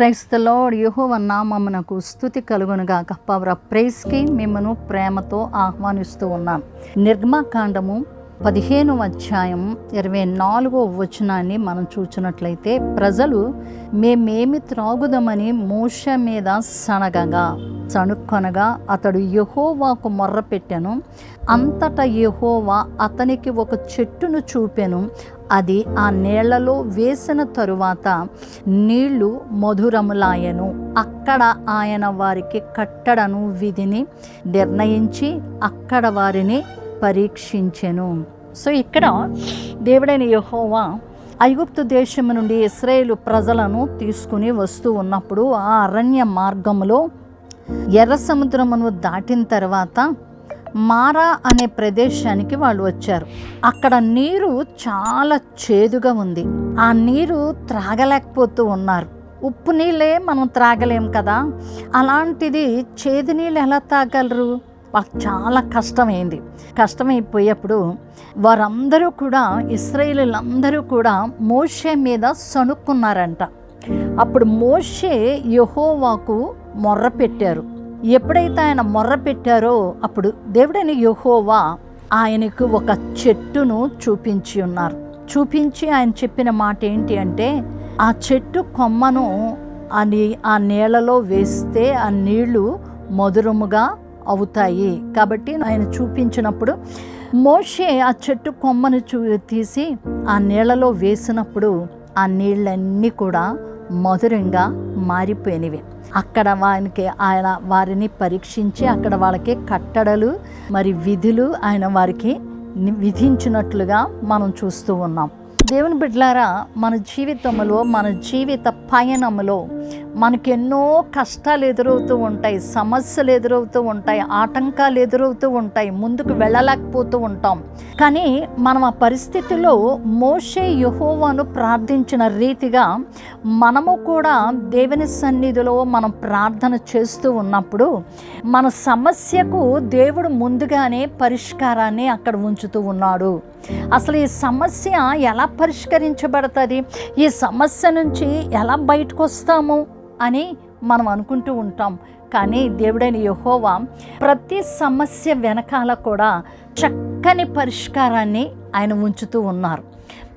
క్రైస్తలో యహోవ నామమునకు స్థుతి కలుగునుగాక పవర్ ప్రైస్కి మిమ్మను ప్రేమతో ఆహ్వానిస్తూ ఉన్నాం. నిర్మాకాండము పదిహేను అధ్యాయం ఇరవై నాలుగో వచనాన్ని మనం చూచినట్లయితే ప్రజలు మేమేమి త్రాగుదామని మోష మీద సనగగా సణుక్కొనగా అతడు యహోవాకు మొర్రపెట్టెను. అంతటా యహోవా అతనికి ఒక చెట్టును చూపెను. అది ఆ నీళ్ళలో వేసిన తరువాత నీళ్ళు మధురములాయను. అక్కడ ఆయన వారికి కట్టడను విధిని నిర్ణయించి అక్కడ వారిని పరీక్షించెను. సో ఇక్కడ దేవుడైన యహోవా ఐగుప్తు దేశం నుండి ఇస్రాయేలు ప్రజలను తీసుకుని వస్తూ ఉన్నప్పుడు ఆ అరణ్య మార్గంలో ఎర్ర సముద్రమును దాటిన తర్వాత మారా అనే ప్రదేశానికి వాళ్ళు వచ్చారు. అక్కడ నీరు చాలా చేదుగా ఉంది. ఆ నీరు త్రాగలేకపోతూ ఉన్నారు. ఉప్పు నీళ్ళే మనం త్రాగలేం కదా? అలాంటిది చేదు నీళ్ళు ఎలా తాగలరు? వాళ్ళకి చాలా కష్టమైంది. కష్టమైపోయేప్పుడు వారందరూ కూడా ఇస్రాయేలీలందరూ కూడా మోషే మీద సణుక్కున్నారంట. అప్పుడు మోషే యహోవాకు మొర్ర పెట్టారు. ఎప్పుడైతే ఆయన మొర్ర పెట్టారో అప్పుడు దేవుడైన యహోవా ఆయనకు ఒక చెట్టును చూపించి ఉన్నారు. చూపించి ఆయన చెప్పిన మాట ఏంటి అంటే ఆ చెట్టు కొమ్మను ఆ నీ ఆ నీళ్ళలో వేస్తే ఆ నీళ్ళు మధురముగా అవుతాయి. కాబట్టి ఆయన చూపించినప్పుడు మోషే ఆ చెట్టు కొమ్మను చూ తీసి ఆ నీళ్ళలో వేసినప్పుడు ఆ నీళ్ళన్నీ కూడా మధురంగా మారిపోయినవి. అక్కడ వానికి ఆయన వారిని పరీక్షించి అక్కడ వాళ్ళకి కట్టడలు మరి విధులు ఆయన వారికి విధించినట్లుగా మనం చూస్తూ ఉన్నాం. దేవుని బిడ్డలారా మన జీవితంలో మన జీవిత పయనంలో మనకెన్నో కష్టాలు ఎదురవుతూ ఉంటాయి సమస్యలు ఎదురవుతూ ఉంటాయి ఆటంకాలు ఎదురవుతూ ఉంటాయి ముందుకు వెళ్ళలేకపోతూ ఉంటాం. కానీ మనం ఆ పరిస్థితిలో మోషే యహోవాను ప్రార్థించిన రీతిగా మనము కూడా దేవుని సన్నిధిలో మనం ప్రార్థన చేస్తూ ఉన్నప్పుడు మన సమస్యకు దేవుడు ముందుగానే పరిష్కారాన్ని అక్కడ ఉంచుతూ ఉన్నాడు. అసలు ఈ సమస్య ఎలా పరిష్కరించబడుతుంది? ఈ సమస్య నుంచి ఎలా బయటకు వస్తాము అని మనం అనుకుంటూ ఉంటాం. కానీ దేవుడైన యహోవా ప్రతి సమస్య వెనకాల కూడా చక్కని పరిష్కారాన్ని ఆయన ఉంచుతూ ఉన్నారు.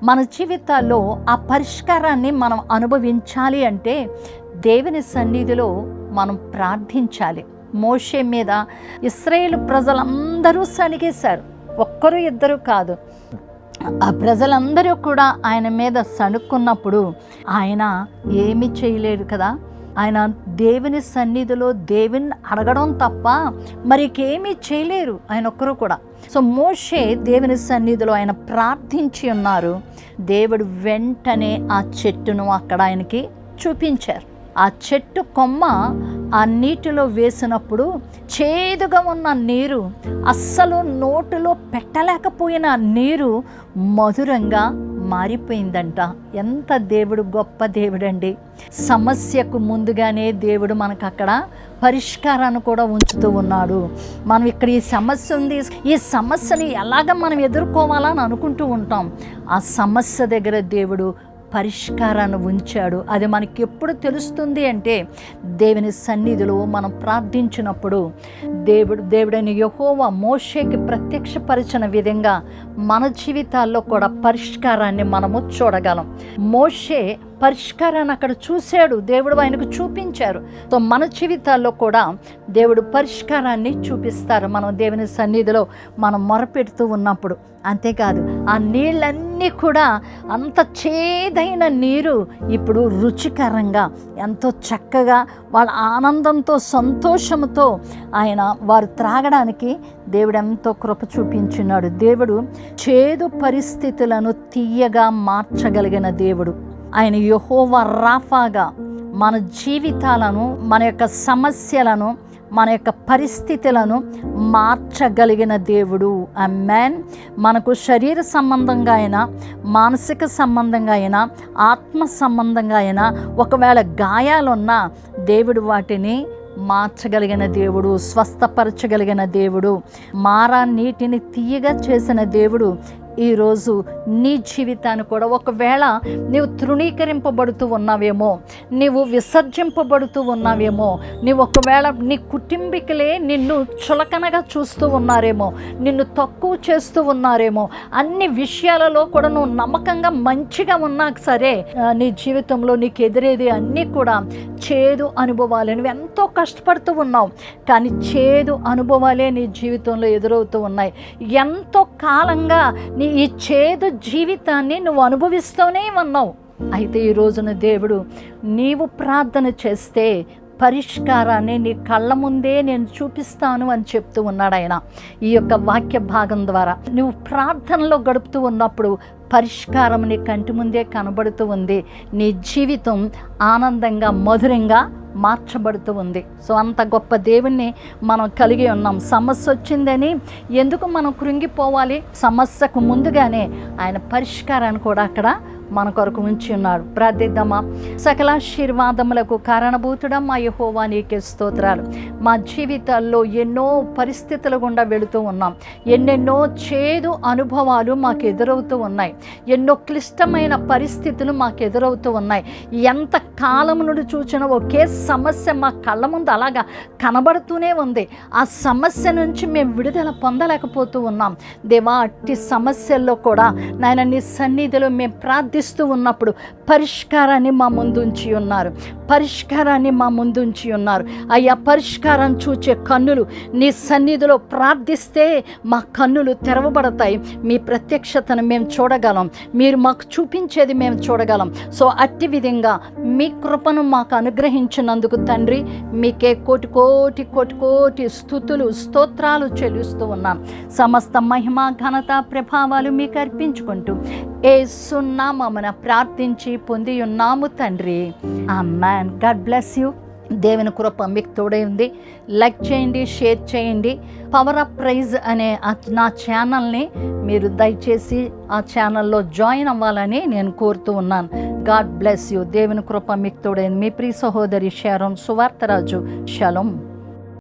మన జీవితాల్లో ఆ పరిష్కారాన్ని మనం అనుభవించాలి అంటే దేవుని సన్నిధిలో మనం ప్రార్థించాలి. మోషే మీద ఇస్రాయేల్ ప్రజలందరూ సణిగేశారు. ఒక్కరు ఇద్దరు కాదు. ఆ ప్రజలందరూ కూడా ఆయన మీద సణుక్కున్నప్పుడు ఆయన ఏమి చేయలేడు కదా? ఆయన దేవుని సన్నిధిలో దేవుని అడగడం తప్ప మరికేమీ చేయలేరు ఆయన ఒక్కరు కూడా. సో మోషే దేవుని సన్నిధిలో ఆయన ప్రార్థించి ఉన్నారు. దేవుడు వెంటనే ఆ చెట్టును అక్కడ ఆయనకి చూపించారు. ఆ చెట్టు కొమ్మ ఆ నీటిలో వేసినప్పుడు చేదుగా ఉన్న నీరు అస్సలు నోటిలో పెట్టలేకపోయిన నీరు మధురంగా మారిపోయిందంట. ఎంత దేవుడు గొప్ప దేవుడండి. సమస్యకు ముందుగానే దేవుడు మనకు అక్కడ పరిష్కారాన్ని కూడా ఉంచుతూ ఉన్నాడు. మనం ఇక్కడ ఈ సమస్య ఉంది. ఈ సమస్యని ఎలాగ మనం ఎదుర్కోవాలని అనుకుంటూ ఉంటాం. ఆ సమస్య దగ్గర దేవుడు పరిష్కారాన్ని ఉంచాడు. అది మనకి ఎప్పుడు తెలుస్తుంది అంటే దేవుని సన్నిధిలో మనం ప్రార్థించినప్పుడు దేవుడు దేవుడైన యహోవ మోషేకి ప్రత్యక్షపరిచిన విధంగా మన జీవితాల్లో కూడా పరిష్కారాన్ని మనము చూడగలం. మోషే పరిష్కారాన్ని అక్కడ చూశాడు. దేవుడు ఆయనకు చూపించారు. సో మన జీవితాల్లో కూడా దేవుడు పరిష్కారాన్ని చూపిస్తారు. మనం దేవుని సన్నిధిలో మనం మొరపెడుతూ ఉన్నప్పుడు. అంతేకాదు ఆ నీళ్ళన్నీ కూడా అంత చేదైన నీరు ఇప్పుడు రుచికరంగా ఎంతో చక్కగా వాళ్ళ ఆనందంతో సంతోషంతో ఆయన వారు త్రాగడానికి దేవుడు ఎంతో కృప చూపించున్నాడు. దేవుడు చేదు పరిస్థితులను తీయగా మార్చగలిగిన దేవుడు. ఆయన యహోవ రాఫాగా మన జీవితాలను మన యొక్క సమస్యలను మన యొక్క పరిస్థితులను మార్చగలిగిన దేవుడు. అమ్మాన్ మనకు శరీర సంబంధంగా అయినా మానసిక సంబంధంగా అయినా ఆత్మ సంబంధంగా అయినా ఒకవేళ గాయాలున్నా దేవుడు వాటిని మార్చగలిగిన దేవుడు స్వస్థపరచగలిగిన దేవుడు. మారా నీటిని తీయగా చేసిన దేవుడు ఈరోజు నీ జీవితాన్ని కూడా ఒకవేళ నీవు తృణీకరింపబడుతూ ఉన్నావేమో నీవు విసర్జింపబడుతూ ఉన్నావేమో నీవు ఒకవేళ నీ కుటుంబీకులే నిన్ను చులకనగా చూస్తూ ఉన్నారేమో నిన్ను తక్కువ చేస్తూ ఉన్నారేమో అన్ని విషయాలలో కూడా నువ్వు నమ్మకంగా మంచిగా ఉన్నా సరే నీ జీవితంలో నీకు ఎదురేది అన్నీ కూడా చేదు అనుభవాలు. నువ్వు ఎంతో కష్టపడుతూ ఉన్నావు కానీ చేదు అనుభవాలే నీ జీవితంలో ఎదురవుతూ ఉన్నాయి. ఎంతో కాలంగా నీ ఈ చేదు జీవితాన్ని నువ్వు అనుభవిస్తూనే ఉన్నావు. అయితే ఈ రోజున దేవుడు నీవు ప్రార్థన చేస్తే పరిష్కారాన్ని నీ కళ్ళ ముందే నేను చూపిస్తాను అని చెప్తూ ఉన్నాడు ఆయన ఈ యొక్క వాక్య భాగం ద్వారా. నువ్వు ప్రార్థనలో గడుపుతూ ఉన్నప్పుడు పరిష్కారం నీ కంటి ముందే కనబడుతూ ఉంది. నీ జీవితం ఆనందంగా మధురంగా మార్చబడుతూ ఉంది. సో అంత గొప్ప దేవుణ్ణి మనం కలిగి ఉన్నాం. సమస్య వచ్చిందని ఎందుకు మనం కృంగిపోవాలి? సమస్యకు ముందుగానే ఆయన పరిష్కారాన్ని కూడా అక్కడ మన కొరకు ఉంచి ఉన్నాడు ప్రార్థిద్దామా? సకలాశీర్వాదములకు కారణభూతుడా మా యహోవా నీకే స్తోత్రాలు. మా జీవితాల్లో ఎన్నో పరిస్థితుల గుండా వెళుతూ ఉన్నాం. ఎన్నెన్నో చేదు అనుభవాలు మాకు ఎదురవుతూ ఉన్నాయి. ఎన్నో క్లిష్టమైన పరిస్థితులు మాకు ఎదురవుతూ ఉన్నాయి. ఎంత కాలం నుండి చూసిన ఒకే సమస్య మా కళ్ళ ముందు అలాగా కనబడుతూనే ఉంది. ఆ సమస్య నుంచి మేము విడుదల పొందలేకపోతూ ఉన్నాం. దేవా అట్టి సమస్యల్లో కూడా నాయన నీ సన్నిధిలో మేము ప్రార్థిస్తూ ఉన్నప్పుడు పరిష్కారాన్ని మా ముందుంచి ఉన్నారు. పరిష్కారాన్ని మా ముందుంచి ఉన్నారు. అయ్యా పరిష్కారం చూచే కన్నులు నీ సన్నిధిలో ప్రార్థిస్తే మా కన్నులు తెరవబడతాయి. మీ ప్రత్యక్షతను మేము చూడగలం. మీరు మాకు చూపించేది మేము చూడగలం. సో అట్టి విధంగా మీ కృపను మాకు అనుగ్రహించినందుకు తండ్రి మీకే కోటి కోటి కోటి కోటి స్థుతులు స్తోత్రాలు చెల్లిస్తూ ఉన్నాం. సమస్త మహిమ ఘనత ప్రభావాలు మీకు అర్పించుకుంటూ ఏ సున్నామమున ప్రార్థించి పొంది ఉన్నాము తండ్రి. ఆ మ్యాన్ గాడ్ బ్లెస్ యూ దేవుని కృప మీకు తోడై ఉంది లైక్ చేయండి షేర్ చేయండి. పవర్ అప్ ప్రైజ్ అనే నా ఛానల్ని మీరు దయచేసి ఆ ఛానల్లో జాయిన్ అవ్వాలని నేను కోరుతూ ఉన్నాను. గాడ్ బ్లెస్ యూ దేవుని కృప మీకు తోడైంది. మీ ప్రియ సహోదరి షారోన్ సువార్తరాజు. షలం